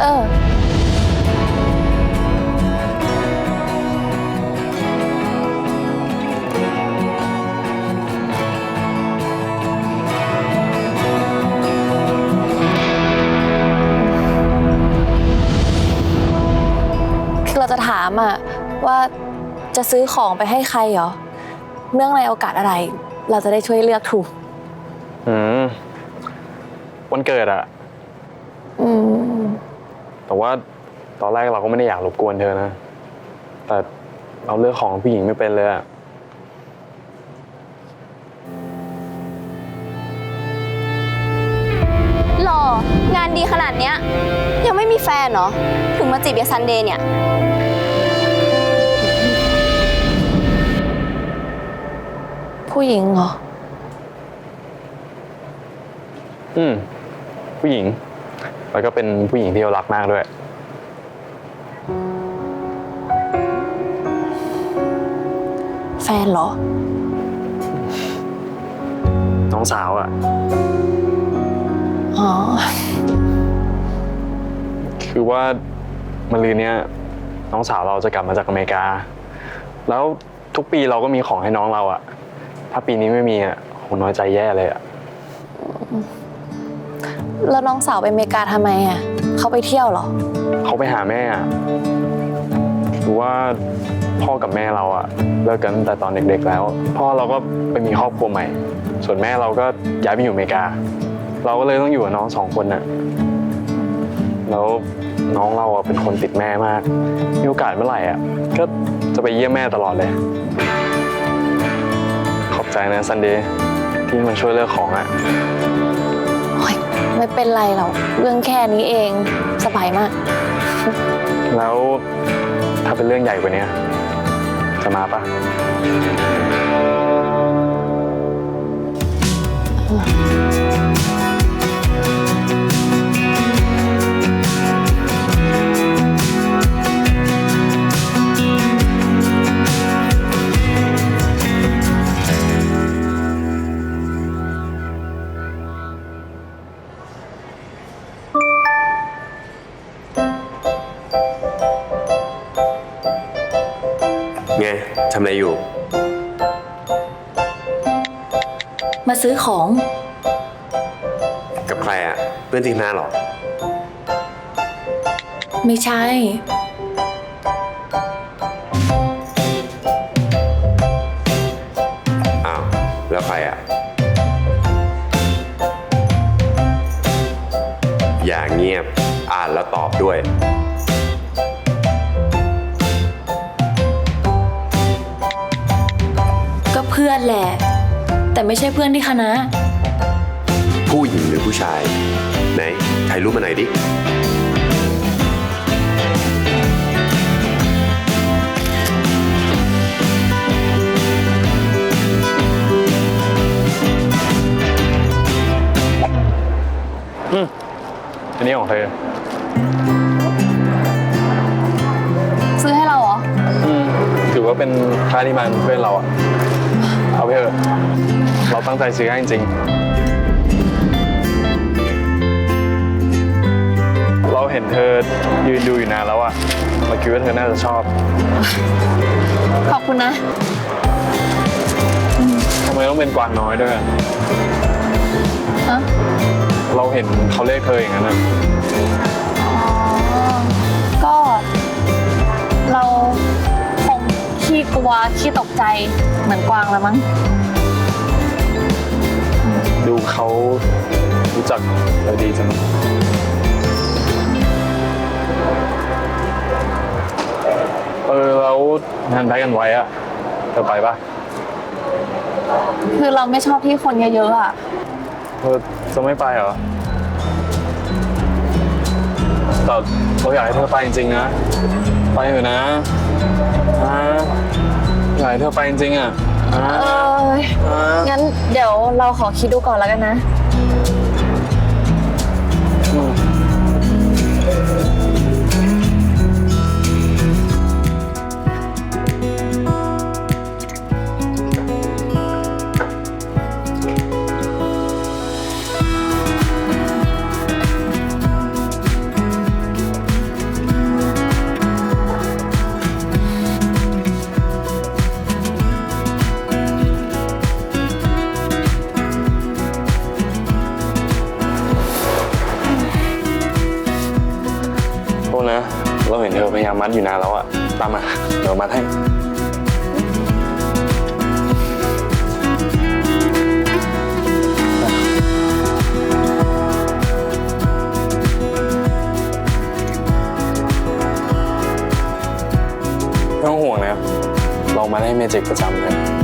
เออ คือเราจะถามอะว่าจะซื้อของไปให้ใครเหรอ เนื่องในโอกาสอะไร เราจะได้ช่วยเลือกถูก อืมวันเกิดอะ แต่ว่าตอนแรกเราก็ไม่ได้อยากรบกวนเธอนะ แต่เราเลือกของผู้หญิงไม่เป็นเลยอะหล่องานดีขนาดเนี้ย ยังไม่มีแฟนเหรอ ถึงมาจีบยายซันเดย์เนี่ย ผู้หญิงเหรอ อืม ผู้หญิง แล้วก็เป็นผู้หญิงที่เรารักมากด้วย แฟนเหรอ น้องสาวอะอ๋อ คือว่ามาลืนเนี้ยน้องสาวเราจะกลับมาจากอเมริกา แล้วทุกปีเราก็มีของให้น้องเราอะถ้าปีนี้ไม่มีอะคงน้อยใจแย่เลยอะ แล้วน้องสาวไปอเมริกาทำไมอะเขาไปเที่ยวเหรอ เขาไปหาแม่อะคือว่าพ่อกับแม่เราอะเลิกกันตั้งแต่ตอนเด็กๆแล้ว พ่อเราก็ไปมีครอบครัวใหม่ ส่วนแม่เราก็ย้ายไปอยู่อเมริกา เราก็เลยต้องอยู่กับน้องสองคนน่ะแล้วน้องเราอะเป็นคนติดแม่มากมีโอกาสเมื่อไหร่อะก็จะไปเยี่ยมแม่ตลอดเลย ขอบใจนะซันเดย์ที่มาช่วยเลือกของอะ ไม่เป็นไรหรอกเรื่องแค่นี้เองสบายมาก แล้วถ้าเป็นเรื่องใหญ่กว่านี้จะมาปะไทำอะไรอยู่ มาซื้อของ กับใครอะเพื่อนจริงนาหรอ ไม่ใช่ อ้าว แล้วใครอะอย่าเงียบ อ่านแล้วตอบด้วย พื่อนแหละ แต่ไม่ใช่เพื่อนที่คณะ ผู้หญิงหรือผู้ชาย ไหนถ่ายรูปมาหน่อยดิอันนี้ของเธอ ซื้อให้เราเหรอ อืม ถือว่าเป็นค่าที่มันเพื่อนเราอะ เอาไปเถอะเราตั้งใจซื้อให้จริงๆเราเห็นเธอยืนดูอยู่นานแล้วอะเราคิดว่าเธอน่าจะชอบขอบคุณนะ ทำไมต้องเป็นกวางน้อยด้วยอะฮะเราเห็นเขาเรียกเธออย่างนั้นอะ กลัวขี้ตกใจเหมือนกวางแล้วมั้ง ดูเขารู้จักเราดีจังเออแล้วงานแพ็กกันไว้อะเธอไปปะคือเราไม่ชอบที่คนเยอะๆอะเธอจะไม่ไปเหรอแต่เราอยากให้เธอไปจริงๆนะ ไปเถอะนะนะ อยากให้เธอไปจริงๆอะนะเออนะงั้นเดี๋ยวเราขอคิดดูก่อนแล้วกันนะ อืม มัดอยู่นานแล้วอะตามมา เดี๋ยวมัดให้ไม่ต้องห่วงนะครับเรามาได้เมจิกประจำเล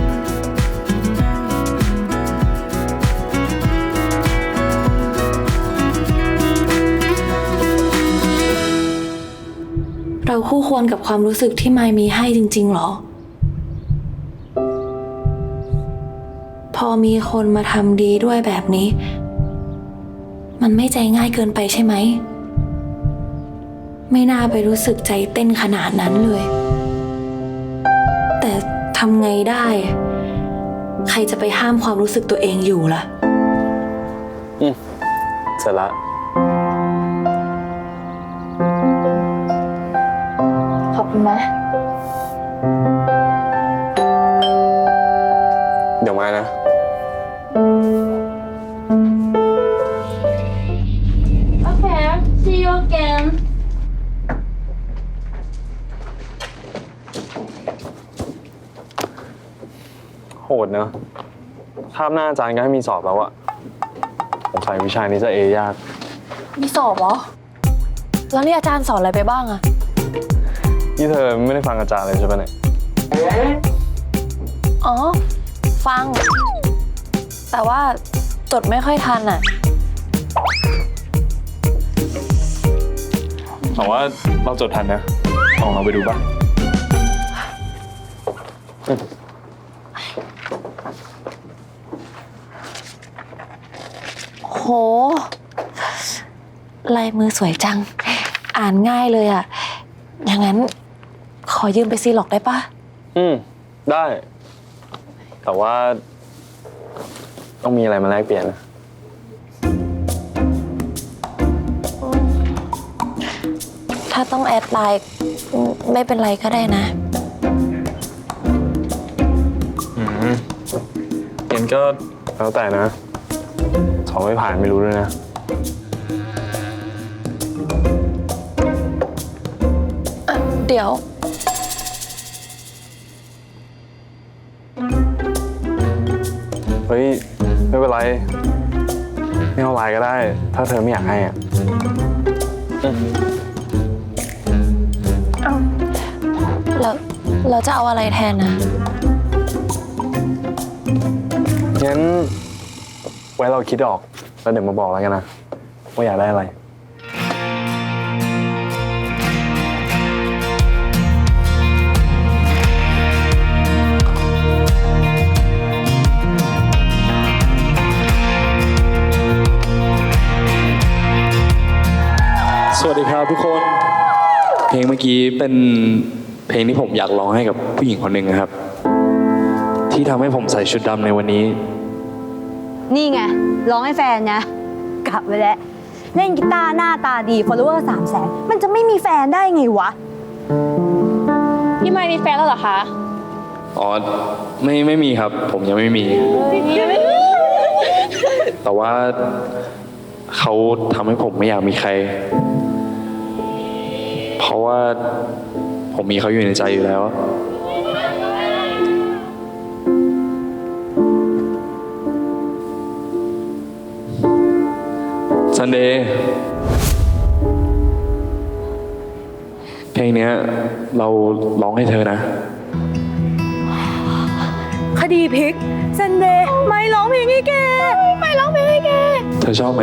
คู่ควรกับความรู้สึกที่ไมมีให้จริง ๆ หรอ พอมีคนมาทำดีด้วยแบบนี้ มันไม่ใจง่ายเกินไปใช่ไหม ไม่น่าไปรู้สึกใจเต้นขนาดนั้นเลย แต่ทำไงได้ ใครจะไปห้ามความรู้สึกตัวเองอยู่ล่ะเสร็จละ นะ เดี๋ยวมานะ Okay see you again โหดเนอะคาบหน้าอาจารย์ก็ให้มีสอบแล้วอะผมใส่วิชานี้จะเอยาก มีสอบเหรอ แล้วนี่อาจารย์สอนอะไรไปบ้างอะ นี่เธอไม่ได้ฟังอาจารย์เลยใช่ปะเนี่ย อ๋อ ฟัง แต่ว่าจดไม่ค่อยทันอะแต่ว่าเราจดทันนะลองเราไปดูป่ะโห ลายมือสวยจัง อ่านง่ายเลยอะอย่างนั้นข อยืมไปซีล็อกได้ปะอืม ได้ แต่ว่า ต้องมีอะไรมาแลกเปลี่ยนนะถ้าต้องแอดไลน์ไม่เป็นไรก็ได้นะ อืมงั้นก็แล้วแต่นะสอบไม่ผ่านไม่รู้ด้วยนะ เดี๋ยว เป็นไร ไม่เอาไลน์ก็ได้ ถ้าเธอไม่อยากให้อะแล้วเราจะเอาอะไรแทนนะ งั้นไว้เราคิดออก แล้วเดี๋ยวมาบอกแล้วกันนะ ว่าอยากได้อะไร สวัสดีครับทุกคน เพลงเมื่อกี้เป็นเพลงที่ผมอยากร้องให้กับผู้หญิงคนหนึ่งนะครับ ที่ทำให้ผมใส่ชุดดำในวันนี้ นี่ไง ร้องให้แฟนนะ กลับไปแล้ว เล่นกีตาร์หน้าตาดี follower สามแสนมันจะไม่มีแฟนได้ไงวะ พี่ไมค์มีแฟนแล้วเหรอคะ อ๋อไม่ไม่มีครับ ผมยังไม่มี แต่ว่าเขาทำให้ผมไม่อยากมีใคร เพราะว่าผมมีเขาอยู่ในใจอยู่แล้ว ซันเดย์เพลงเนี้ยเราร้องให้เธอนะ คดีพลิกซันเดย์ไม่ร้องเพลงให้แกไม่ร้องเพลงให้แก เธอชอบไหม